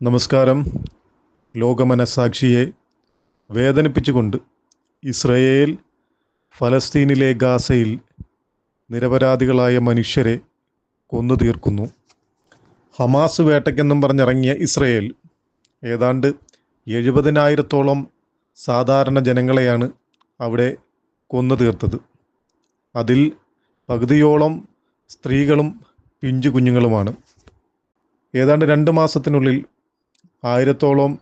നമസ്കാരം. ലോകമനസാക്ഷിയെ വേദനിപ്പിച്ചുകൊണ്ട് ഇസ്രയേൽ ഫലസ്തീനിലെ ഗാസയിൽ നിരപരാധികളായ മനുഷ്യരെ കൊന്നു തീർക്കുന്നു ഹമാസ് വേട്ടയ്ക്കെന്നും പറഞ്ഞിറങ്ങിയ ഇസ്രയേൽ ഏതാണ്ട് എഴുപതിനായിരത്തോളം സാധാരണ ജനങ്ങളെയാണ് അവിടെ കൊന്നു തീർത്തത് അതിൽ പകുതിയോളം സ്ത്രീകളും പിഞ്ചു കുഞ്ഞുങ്ങളുമാണ്. ഏതാണ്ട് രണ്ട് മാസത്തിനുള്ളിൽ ആയിരത്തോളം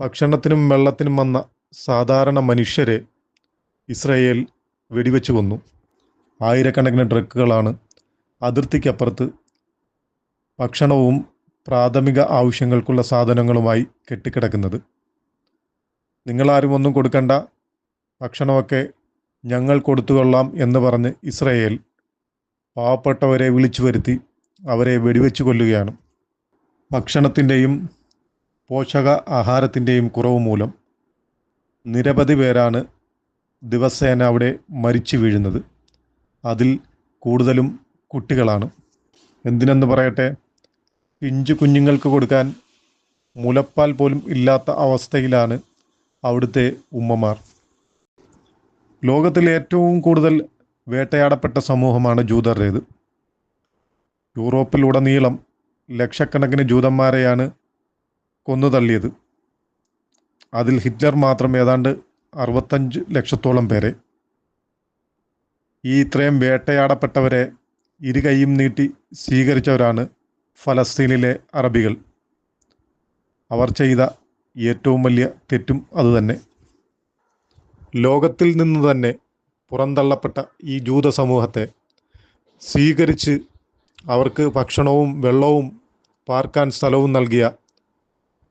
ഭക്ഷണത്തിനും വെള്ളത്തിനും വന്ന സാധാരണ മനുഷ്യരെ ഇസ്രയേൽ വെടിവെച്ച് കൊന്നു. ആയിരക്കണക്കിന് ട്രക്കുകളാണ് അതിർത്തിക്കപ്പുറത്ത് ഭക്ഷണവും പ്രാഥമിക ആവശ്യങ്ങൾക്കുള്ള സാധനങ്ങളുമായി കെട്ടിക്കിടക്കുന്നത്. നിങ്ങളാരും ഒന്നും കൊടുക്കണ്ട. ഭക്ഷണമൊക്കെ ഞങ്ങൾ കൊടുത്തുകൊള്ളാം എന്ന് പറഞ്ഞ് ഇസ്രയേൽ പാവപ്പെട്ടവരെ വിളിച്ചു വരുത്തി അവരെ വെടിവെച്ച് കൊല്ലുകയാണ്. ഭക്ഷണത്തിന്റെയും പോഷക ആഹാരത്തിന്റെയും കുറവ് മൂലം നിരവധി പേരാണ് ദിവസേന അവിടെ മരിച്ചു വീഴുന്നത്. അതിൽ കൂടുതലും കുട്ടികളാണ്. എന്തിനെന്ന് പറയട്ടെ? പിഞ്ചു കുഞ്ഞുങ്ങൾക്ക് കൊടുക്കാൻ മുലപ്പാൽ പോലും ഇല്ലാത്ത അവസ്ഥയിലാണ് അവിടുത്തെ ഉമ്മമാർ. ലോകത്തിലെ ഏറ്റവും കൂടുതൽ വേട്ടയാടപ്പെട്ട സമൂഹമാണ് ജൂതരുടേത്. യൂറോപ്പിലുടനീളം ലക്ഷക്കണക്കിന് ജൂതന്മാരെയാണ് കൊന്നു തള്ളിയത്. അതിൽ ഹിറ്റ്ലർ മാത്രം ഏതാണ്ട് അറുപത്തഞ്ച് ലക്ഷത്തോളം പേരെ. ഈ ഇത്രയും വേട്ടയാടപ്പെട്ടവരെ ഇരു കൈയും നീട്ടി സ്വീകരിച്ചവരാണ് ഫലസ്തീനിലെ അറബികൾ. അവർ ചെയ്ത ഏറ്റവും വലിയ തെറ്റും അതുതന്നെ. ലോകത്തിൽ നിന്ന് തന്നെ പുറന്തള്ളപ്പെട്ട ഈ ജൂത സമൂഹത്തെ സ്വീകരിച്ച് അവർക്ക് ഭക്ഷണവും വെള്ളവും പാർക്കാൻ സ്ഥലവും നൽകിയ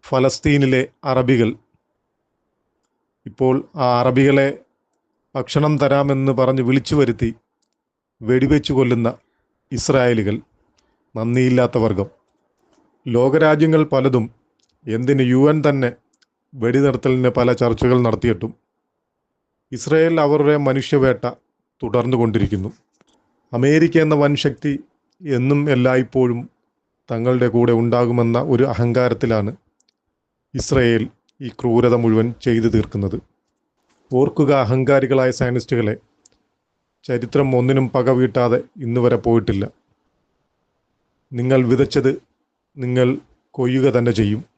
ഫലസ്തീനിലെ അറബികൾ. ഇപ്പോൾ ആ അറബികളെ ഭക്ഷണം തരാമെന്ന് പറഞ്ഞ് വിളിച്ചു വരുത്തി വെടിവെച്ചു കൊല്ലുന്ന ഇസ്രായേലുകൾ. നന്ദിയില്ലാത്ത വർഗം ലോകരാജ്യങ്ങൾ പലതും എന്തിന് യു എൻ തന്നെ വെടിനിർത്തലിന് പല ചർച്ചകൾ നടത്തിയിട്ടും ഇസ്രായേൽ അവരുടെ മനുഷ്യവേട്ട തുടർന്നു കൊണ്ടിരിക്കുന്നു. അമേരിക്ക എന്ന വൻശക്തി എന്നും എല്ലായ്പ്പോഴും തങ്ങളുടെ കൂടെ ഉണ്ടാകുമെന്ന ഒരു അഹങ്കാരത്തിലാണ് ഇസ്രയേൽ ഈ ക്രൂരത മുഴുവൻ ചെയ്തു തീർക്കുന്നത്. ഓർക്കുക അഹങ്കാരികളായ സയനിസ്റ്റുകളെ. ചരിത്രം ഒന്നിനും പക വീട്ടാതെ ഇന്ന് വരെ പോയിട്ടില്ല. നിങ്ങൾ വിതച്ചത് നിങ്ങൾ കൊയ്യുക തന്നെ ചെയ്യും.